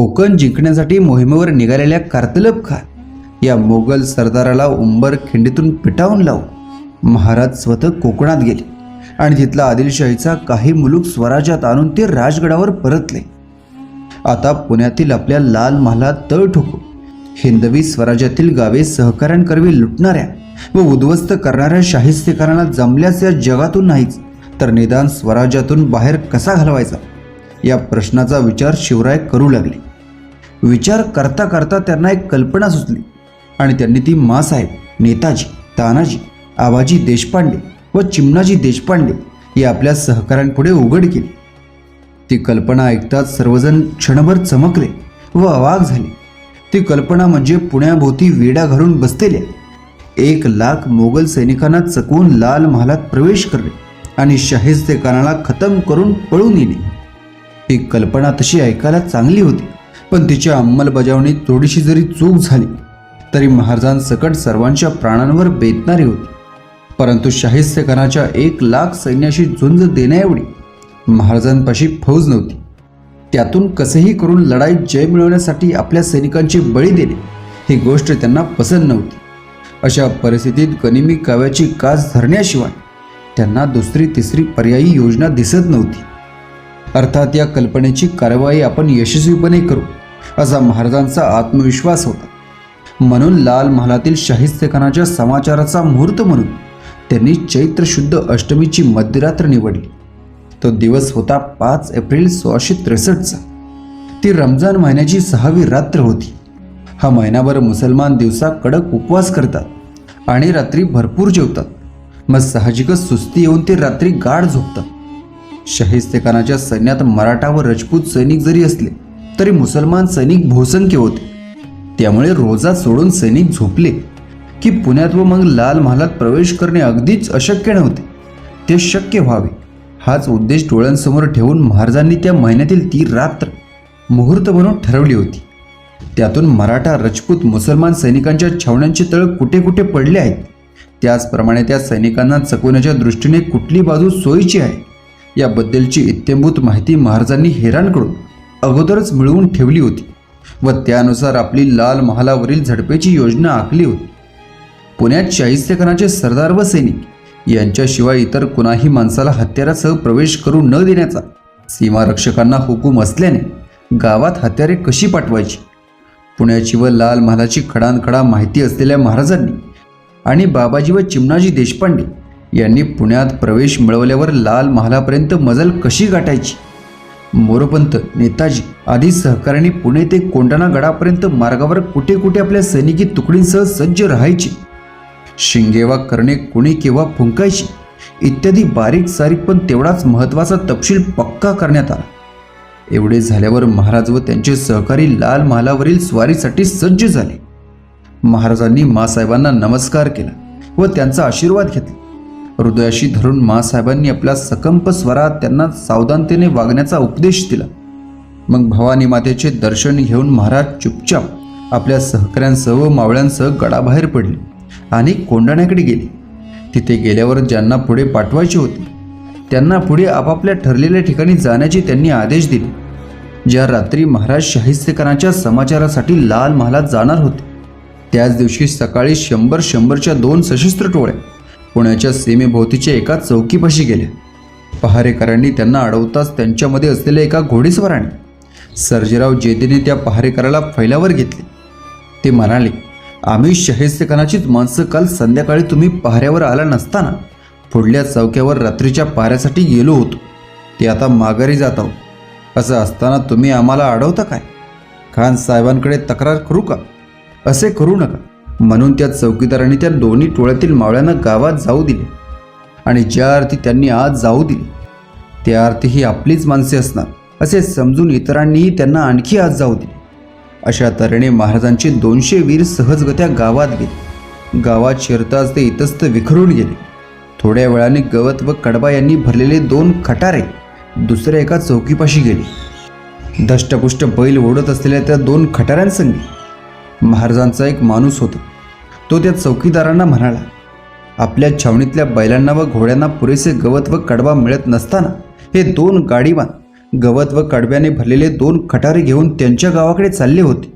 कोकण जिंकण्यासाठी मोहिमेवर निघालेल्या कार्तलब खान या मोगल सरदाराला उंबर खिंडीतून पिटावून लावून महाराज स्वतः कोकणात गेले आणि तिथला आदिलशाहीचा काही मुलूक स्वराज्यात आणून ते राजगडावर परतले. आता पुण्यातील आपल्या लाल महालात तळ ठोकून हिंदवी स्वराज्यातील गावे सहकाऱ्यांकरवी लुटणाऱ्या व उद्ध्वस्त करणाऱ्या शाहिस्तेकारांना जमल्यास या जगातून नाहीच तर निदान स्वराज्यातून बाहेर कसा घालवायचा? या प्रश्नाचा विचार शिवराय करू लागले. विचार करता करता त्यांना एक कल्पना सुचली. आणि त्यांनी ती मासाहेब नेताजी तानाजी आबाजी देशपांडे व चिमणाजी देशपांडे या आपल्या सहकाऱ्यांपुढे उघड केली. ती कल्पना ऐकताच सर्वजण क्षणभर चमकले व अवाक झाले. ती कल्पना म्हणजे पुण्याभोवती वेडा घालून बसलेल्या एक लाख मोगल सैनिकांना चकवून लाल महालात प्रवेश करणे आणि शाहिस्तेखानाला खतम करून पळून येणे. ही कल्पना तशी ऐकायला चांगली होती. पण तिच्या अंमलबजावणीत थोडीशी जरी चूक झाली तरी महाराजांसकट सर्वांच्या प्राणांवर बेतणारी होती. परंतु शाहिस्तेखानाच्या एक लाख सैन्याशी झुंज देण्याएवढी महाराजांपाशी फौज नव्हती. त्यातून कसेही करून लढाईत जय मिळवण्यासाठी आपल्या सैनिकांची बळी देणे ही गोष्ट त्यांना पसंत नव्हती. अशा परिस्थितीत गनिमी काव्याची कास धरण्याशिवाय त्यांना दुसरी तिसरी पर्यायी योजना दिसत नव्हती. अर्थात या कल्पनेची कारवाई आपण यशस्वीपणे करू असा महाराजांचा आत्मविश्वास होता. म्हणून लाल महालातील शाहिस्तेखानाच्या समाचाराचा मुहूर्त म्हणून त्यांनी चैत्र शुद्ध अष्टमीची मध्यरात्र निवडली. तो दिवस होता पाच एप्रिल सोळाशे त्रेसष्टचा. ती रमजान महिन्याची सहावी रात्र होती. हा महिनाभर मुसलमान दिवसा कडक उपवास करतात आणि रात्री भरपूर जेवतात. मग साहजिकच सुस्ती येऊन ते रात्री गाढ झोपतात. शाहिस्तेखानाच्या सैन्यात मराठा व राजपूत सैनिक जरी असले तरी मुसलमान सैनिक भोसंख्य होते. त्यामुळे रोजा सोडून सैनिक झोपले की पुण्यात व मग लाल महालात प्रवेश करणे अगदीच अशक्य नव्हते. ते शक्य व्हावे हाच उद्देश डोळ्यांसमोर ठेवून महाराजांनी त्या महिन्यातील ती रात्र मुहूर्त म्हणून ठरवली होती. त्यातून मराठा रजपूत मुसलमान सैनिकांच्या छावण्यांचे तळ कुठे कुठे पडले आहेत? त्याचप्रमाणे त्या सैनिकांना चकवण्याच्या दृष्टीने कुठली बाजू सोयीची आहे? याबद्दलची इत्यंभूत माहिती महाराजांनी हेरांकडून अगोदरच मिळवून ठेवली होती व त्यानुसार आपली लाल महालावरील झडपेची योजना आखली होती. पुण्यात शाहिस्तेखानाचे सरदार व सैनिक यांच्याशिवाय इतर कुणाही माणसाला हत्यारासह प्रवेश करू न देण्याचा सीमारक्षकांना हुकूम असल्याने गावात हत्यारे कशी पाठवायची? पुण्याची व लाल महालाची खडानखडा माहिती असलेल्या महाराजांनी आणि बाबाजी व चिमणाजी देशपांडे यांनी पुण्यात प्रवेश मिळवल्यावर लाल महालापर्यंत मजल कशी गाठायची? मोरोपंत नेताजी आधी सहकाऱ्यांनी पुणे ते कोंडाणा गडापर्यंत मार्गावर कुठे कुठे आपल्या सैनिकी तुकडींसह सज्ज राहायची? शिंगेवा करणे कुणी केव्हा फुंकायची? इत्यादी बारीक सारीक पण तेवढाच महत्त्वाचा तपशील पक्का करण्यात आला. एवढे झाल्यावर महाराज व त्यांचे सहकारी लाल महालावरील स्वारीसाठी सज्ज झाले. महाराजांनी मासाहेबांना नमस्कार केला व त्यांचा आशीर्वाद घेतला. हृदयाशी धरून मासाहेबांनी आपल्या सकंप स्वरात त्यांना सावधानतेने वागण्याचा उपदेश दिला. मग भवानी मातेचे दर्शन घेऊन महाराज चुपचाप आपल्या सहकाऱ्यांसह व मावळ्यांसह गडाबाहेर पडले आणि कोंडाण्याकडे गेले. तिथे गेल्यावर ज्यांना पुढे पाठवायचे होते त्यांना पुढे आपापल्या ठरलेल्या ठिकाणी जाण्याचे त्यांनी आदेश दिले. ज्या रात्री महाराज शाहिस्तेकरांच्या समाचारासाठी लाल महालात जाणार होते त्याच दिवशी सकाळी शंभर शंभरच्या दोन सशस्त्र टोळ्या पुण्याच्या सीमेभोवतीच्या एका चौकीपाशी गेल्या पहारेकरांनी त्यांना अडवताच त्यांच्यामध्ये असलेल्या एका घोडेस्वराने सर्जेराव जेदीने त्या पहारेकराला फैलावर घेतले. ते म्हणाले आम्ही शहेस्तेखानाचीच माणसं काल संध्याकाळी तुम्ही पहाऱ्यावर आला नसताना पुढल्या चौक्यावर रात्रीच्या पाऱ्यासाठी गेलो होतो. ते आता माघारी जात आहोत. असं असताना तुम्ही आम्हाला अडवता काय? खान साहेबांकडे तक्रार करू का? असे करू नका. म्हणून त्या चौकीदारांनी त्या दोन्ही टोळ्यातील मावळ्यांना गावात जाऊ दिले. आणि ज्या अर्थी त्यांनी आज जाऊ दिले त्या अर्थी ही आपलीच माणसे असणार असे समजून इतरांनीही त्यांना आणखी आज जाऊ दिले. अशा तऱ्हेने महाराजांचे दोनशे वीर सहजगत्या गावात गेले. गावात शिरताच ते इतस्त विखरून गेले. थोड्या वेळाने गवत व कडबा यांनी भरलेले दोन खटारे दुसऱ्या एका चौकीपाशी गेले. दष्टपुष्ट बैल ओढत असलेल्या त्या दोन खटाऱ्यांसंगी महाराजांचा एक माणूस होता. तो त्या चौकीदारांना म्हणाला आपल्या छावणीतल्या बैलांना व घोड्यांना पुरेसे गवत व कडबा मिळत नसताना हे दोन गाडीवान गवत व कडब्याने भरलेले दोन खटारे घेऊन त्यांच्या गावाकडे चालले होते.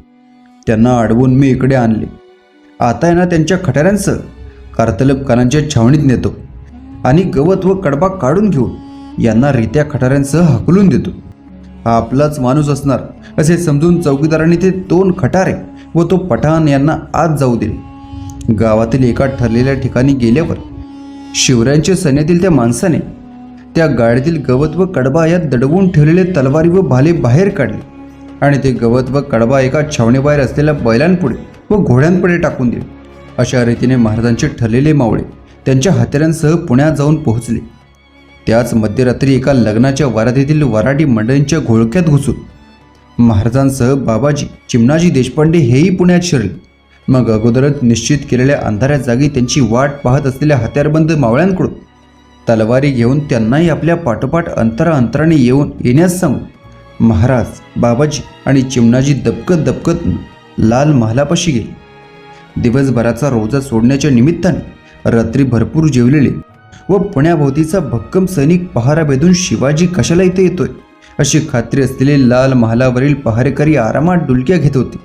त्यांना अडवून मी इकडे आणले. आता आहे ना त्यांच्या खटाऱ्यांसह कारतलब कानांच्या छावणीत नेतो आणि गवत व कडबा काढून घेऊन यांना रित्या खटाऱ्यांसह हकलून देतो. हा आपलाच माणूस असणार असे समजून चौकीदारांनी ते दोन खटारे व तो पठाण यांना आत जाऊ दिले. गावातील एका ठरलेल्या ठिकाणी गेल्यावर शिवरायांच्या सैन्यातील त्या माणसाने त्या गाडीतील गवत व कडबा यात दडवून ठेवलेले तलवारी व भाले बाहेर काढले आणि ते गवत व कडबा एका छावणीबाहेर असलेल्या बैलांपुढे व घोड्यांपुढे टाकून दिले. अशा रीतीने महाराजांचे ठरलेले मावळे त्यांच्या हत्यारांसह पुण्यात जाऊन पोहोचले. त्याच मध्यरात्री एका लग्नाच्या वरातीतील वराडी मंडळींच्या घोळक्यात घुसून महाराजांसह बाबाजी चिमणाजी देशपांडे हेही पुण्यात शिरले. मग अगोदरच निश्चित केलेल्या अंधाऱ्या जागी त्यांची वाट पाहत असलेल्या हत्यारबंद मावळ्यांकडून तलवारी घेऊन त्यांनाही आपल्या पाठोपाठ अंतरा अंतराने येऊन येण्यास सांगू महाराज बाबाजी आणि चिमणाजी दबकत दबकत लाल महालापाशी गेले. दिवसभराचा रोजा सोडण्याच्या निमित्ताने रात्री भरपूर जेवलेले व पुण्याभोवतीचा भक्कम सैनिक पहारा भेदून शिवाजी कशाला इथे येतोय? अशी खात्री असलेले लाल महालावरील पहारेकरी आरामात डुलक्या घेत होते.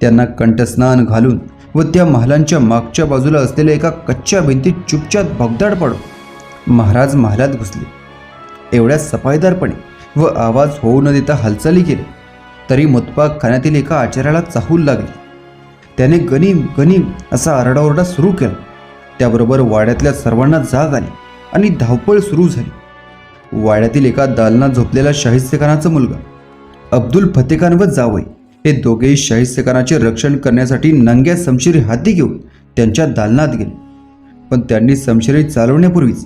त्यांना कंठस्नान घालून व त्या महालांच्या मागच्या बाजूला असलेल्या एका कच्च्या भिंतीत चुपचाप भगदाड पडून महाराज महालात घुसले. एवढ्या सफाईदारपणे व आवाज होऊ न देता हालचाली केली तरी मुतपाक खाण्यातील एका आचार्याला चाहूल लागली. त्याने गनीम गनीम असा आरडाओरडा सुरू केला. त्याबरोबर वाड्यातल्या सर्वांना जाग आली आणि धावपळ सुरू झाली. वाड्यातील एका दालनात झोपलेला शाहिस्तेखानाचा मुलगा अब्दुल फतेखान व जावई हे दोघेही शाहिस्तेखानाचे रक्षण करण्यासाठी नंग्या समशिरी हाती घेऊन त्यांच्या दालनात गेले. पण त्यांनी समशिरी चालवण्यापूर्वीच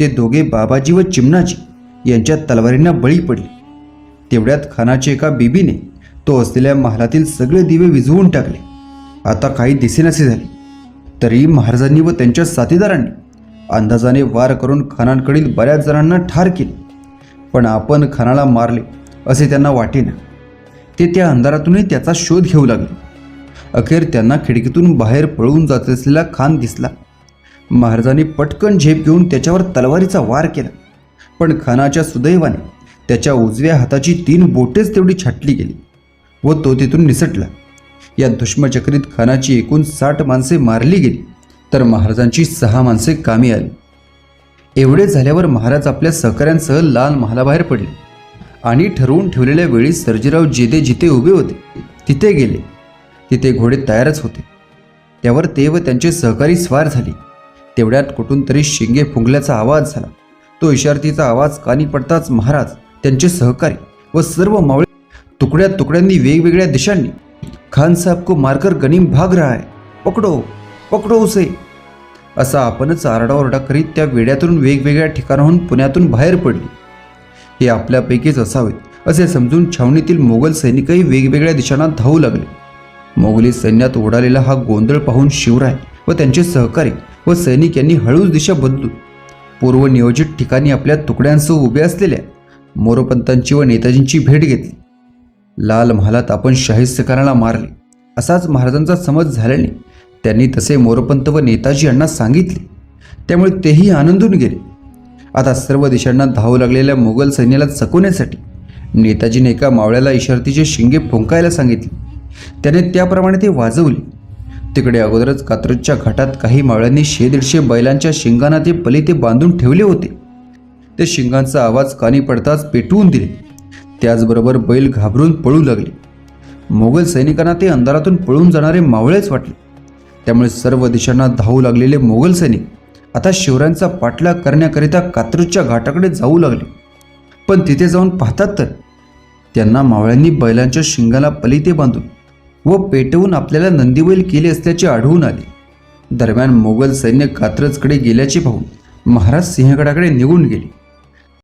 ते दोघे बाबाजी व चिमणाजी यांच्या तलवारींना बळी पडले. तेवढ्यात खानाच्या एका बीबीने तो असलेल्या महालातील सगळे दिवे विझवून टाकले. आता काही दिसेनासे झाले. तरी महाराजांनी व त्यांच्या साथीदारांनी अंदाजाने वार करून खानांकडील बऱ्याच जणांना ठार केले. पण आपण खानाला मारले असे त्यांना वाटेना. ते त्या अंधारातूनही त्याचा शोध घेऊ लागले. अखेर त्यांना खिडकीतून बाहेर पळून जात असलेला खान दिसला. महाराजांनी पटकन झेप घेऊन त्याच्यावर तलवारीचा वार केला. पण खानाच्या सुदैवाने त्याच्या उजव्या हाताची तीन बोटेच तेवढी छाटली गेली व तो तिथून निसटला. या दुष्मचक्रीत खानाची एकूण साठ माणसे मारली गेली तर महाराजांची सहा माणसे कामी आली. एवढे झाल्यावर महाराज आपल्या सहकाऱ्यांसह लाल महालाबाहेर पडले. आणि ठरवून ठेवलेल्या वेळी सर्जीराव जेदे जिथे उभे होते तिथे गेले. तिथे घोडे तयारच होते. त्यावर ते व त्यांचे सहकारी स्वार झाले. तेवढ्यात कुठून तरी शिंगे फुंकल्याचा आवाज झाला. तो इशारतीचा आवाज कानी पडताच महाराज त्यांचे सहकारी व सर्व मावळे तुकड्या तुकड्यांनी वेगवेगळ्या दिशांनी खान साहब को मारकर गनीम भाग रहा है. पकडो पकडो उसे. असा आपणच आरडाओरडा करीत त्या वेड्यातून वेगवेगळ्या ठिकाणाहून पुण्यातून बाहेर पडली. हे आपल्यापैकीच असावेत. असे समजून छावणीतील मोगल सैनिकही वेगवेगळ्या दिशांना धावू लागले. मोगली सैन्यात ओढालेला हा गोंधळ पाहून शिवराय व त्यांचे सहकारी व सैनिक यांनी हळूच दिशा बदलून पूर्वनियोजित ठिकाणी आपल्या तुकड्यांसह उभे असलेल्या मोरोपंतांची व नेताजींची भेट घेतली. लाल महालात आपण शाहिस्तेखानाला मारले. असाच महाराजांचा समज झाल्याने त्यांनी तसे मोरोपंत व नेताजी यांना सांगितले. त्यामुळे तेही आनंदून गेले. आता सर्व दिशांना धावू लागलेल्या मोगल सैन्याला चकवण्यासाठी नेताजीने एका मावळ्याला इशारतीचे शिंगे फुंकायला सांगितले. त्याने त्याप्रमाणे ते वाजवले. तिकडे अगोदरच कात्रजच्या घाटात काही मावळ्यांनी शे दीडशे बैलांच्या शिंगांना ते पली ते बांधून ठेवले होते. ते शिंगांचा आवाज कानी पडताच पेटवून दिले. त्याचबरोबर बैल घाबरून पळू लागले. मोगल सैनिकांना ते अंधारातून पळून जाणारे मावळेच वाटले. त्यामुळे सर्व दिशांना धावू लागलेले मोगल सैनिक आता शिवरायांचा पाठलाग करण्याकरिता कात्रजच्या घाटाकडे जाऊ लागले. पण तिथे जाऊन पाहतात तर त्यांना मावळ्यांनी बैलांच्या शिंगाला पलिते बांधून व पेटवून आपल्याला नंदीबैल केले असल्याचे आढळून आले. दरम्यान मोगल सैन्य कात्रजकडे गेल्याचे पाहून महाराज सिंहगडाकडे निघून गेले.